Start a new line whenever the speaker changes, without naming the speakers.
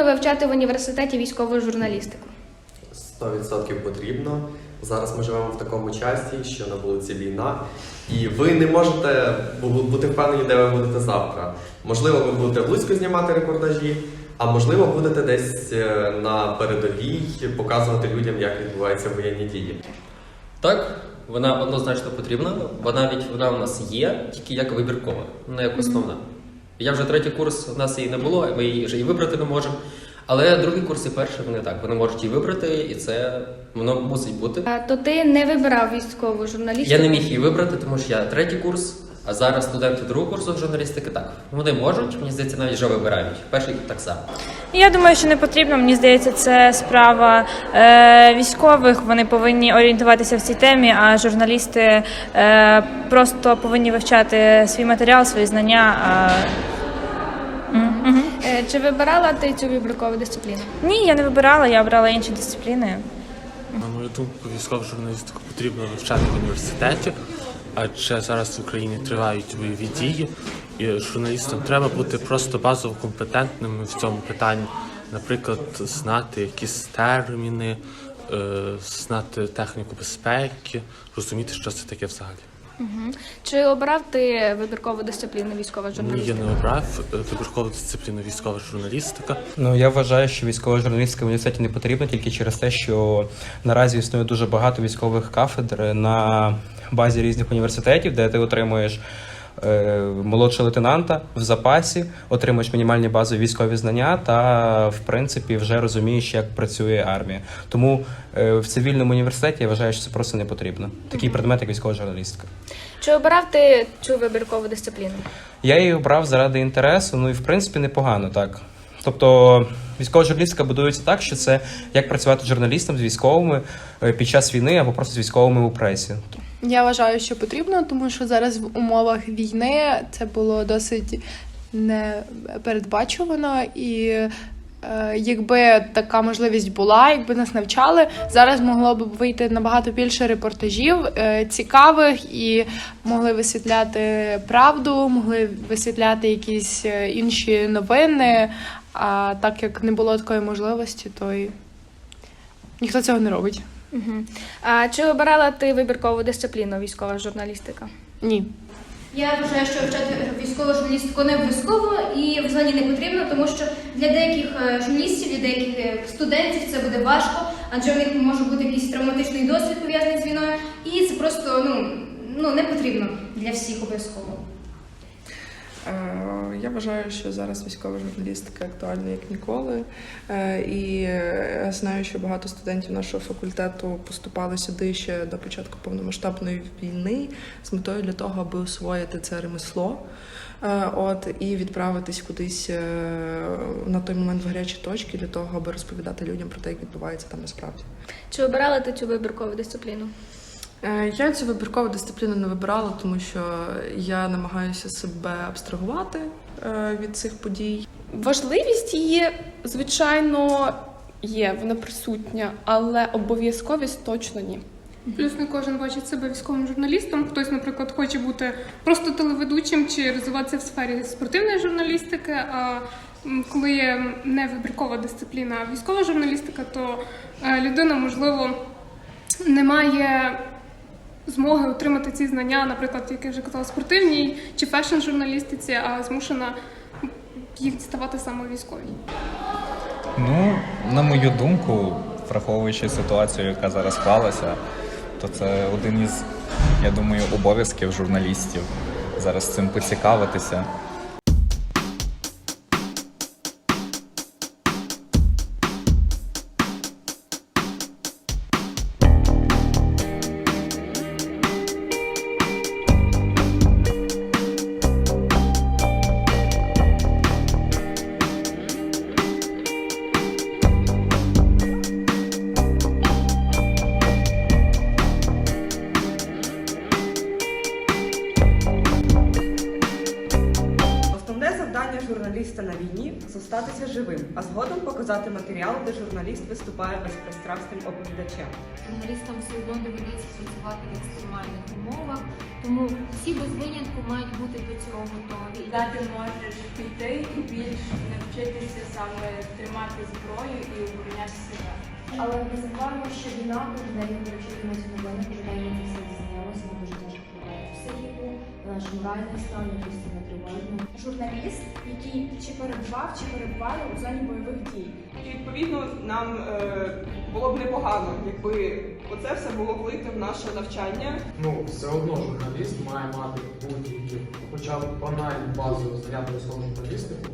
Потрібно вивчати в університеті військову журналістику?
100% потрібно. Зараз ми живемо в такому часі, що на вулиці війна, і ви не можете бути впевнені, де ви будете завтра. Можливо, ви будете в Луцьку знімати репортажі, а можливо, будете десь е, на передовій показувати людям, як відбуваються воєнні дії.
Так, вона однозначно потрібна. Вона навіть вона у нас є, тільки як вибіркова, не як основна. Я вже третій курс, у нас її не було, ми її вже і вибрати не можемо. Але другий курс і перший вони так, вони можуть її вибрати, і це воно мусить бути.
А, То ти не вибирав військову журналістику?
Я не міг її вибрати, тому що я третій курс, а зараз студенти другого курсу журналістики так. Вони можуть, мені здається, навіть вже вибирають. Перший так само.
Я думаю, що не потрібно. Мені здається, це справа е, військових. Вони повинні орієнтуватися в цій темі, а журналісти е, просто повинні вивчати свій матеріал, свої знання. А...
Чи вибирала ти цю вибіркову дисципліну?
Ні, я не вибирала, я обрала інші дисципліни.
На мою думку, військову журналістику потрібно вивчати в університеті, адже зараз в Україні тривають бойові дії, і журналістам треба бути просто базово компетентними в цьому питанні. Наприклад, знати якісь терміни, е, знати техніку безпеки, розуміти, що це таке взагалі.
Чи обрав ти вибіркову дисципліну військова
Ні, я
журналістика?
не обрав е, вибіркову дисципліну військова журналістика.
Ну я вважаю, що військова журналістика в університеті не потрібна тільки через те, що наразі існує дуже багато військових кафедр на базі різних університетів, де ти отримуєш молодшого лейтенанта в запасі, отримуєш мінімальні базові військові знання та, в принципі, вже розумієш, як працює армія. Тому е, в цивільному університеті я вважаю, що це просто не потрібно. Такий предмет, як військова журналістика.
Чи обрав ти цю вибіркову дисципліну?
Я її обрав заради інтересу, ну і в принципі непогано так. Тобто військова журналістика будується так, що це як працювати журналістом з військовими е, під час війни або просто з військовими у пресі.
Я вважаю, що потрібно, тому що зараз в умовах війни це було досить непередбачувано і. е, Якби така можливість була, якби нас навчали, зараз могло б вийти набагато більше репортажів е, цікавих і могли висвітляти правду, могли висвітляти якісь е, інші новини. А так як не було такої можливості, то й ніхто цього не робить.
Угу. А чи обирала ти вибіркову дисципліну військова журналістика?
Ні.
Я вважаю, що вчати військову журналістику не обов'язково і взагалі не потрібно, тому що для деяких е, журналістів, для деяких е, студентів це буде важко, адже у них може бути якийсь травматичний досвід пов'язаний з війною, і це просто ну, ну не потрібно для всіх обов'язково.
Е, Я вважаю, що зараз військова журналістика актуальна як ніколи. Е, І знаю, що багато студентів нашого факультету поступали сюди ще до початку повномасштабної війни з метою для того, аби освоїти це ремесло. Е, От і відправитись кудись на той момент в гарячі точки для того, аби розповідати людям про те, як відбувається там насправді.
Чи обирала ти цю вибіркову дисципліну?
Е, Я цю вибіркову дисципліну не вибирала, тому що я намагаюся себе абстрагувати е, від цих подій.
Важливість її, звичайно, є, вона присутня, але обов'язковість точно ні.
Плюс не кожен бачить себе військовим журналістом. Хтось, наприклад, хоче бути просто телеведучим чи розвиватися в сфері спортивної журналістики. А коли є не вибіркова дисципліна, а військова журналістика, то е, людина, можливо, не має змоги отримати ці знання, наприклад, як я вже казала, спортивній чи фешн-журналістиці, а змушена їх діставати саме військовій.
Ну, на мою думку, враховуючи ситуацію, яка зараз склалася, то це один із, я думаю, обов'язків журналістів зараз цим поцікавитися.
Журналіста на війні зостатися живим, а згодом показати матеріал, де журналіст виступає безпристрасним оповідачем.
Журналістам все одно доведеться працювати в екстремальних умовах, тому всі без винятку мають бути до цього готові.
Дати можеш піти і більш навчитися саме тримати зброю і обороняти себе.
Але не забуваємо, що війна кожен день ми чуємо ці новини, кожен день це все дізнаємося, ми дуже тяжко впливає на психіку, на наш моральний стан, на постійно тривожно.
Журналіст, який чи перебував, чи перебуває у зоні бойових дій.
І відповідно нам е, було б непогано, якби оце все було влито в наше навчання.
Ну, все одно журналіст має мати будь-які, хоча б банальну базу знання слово журналістики.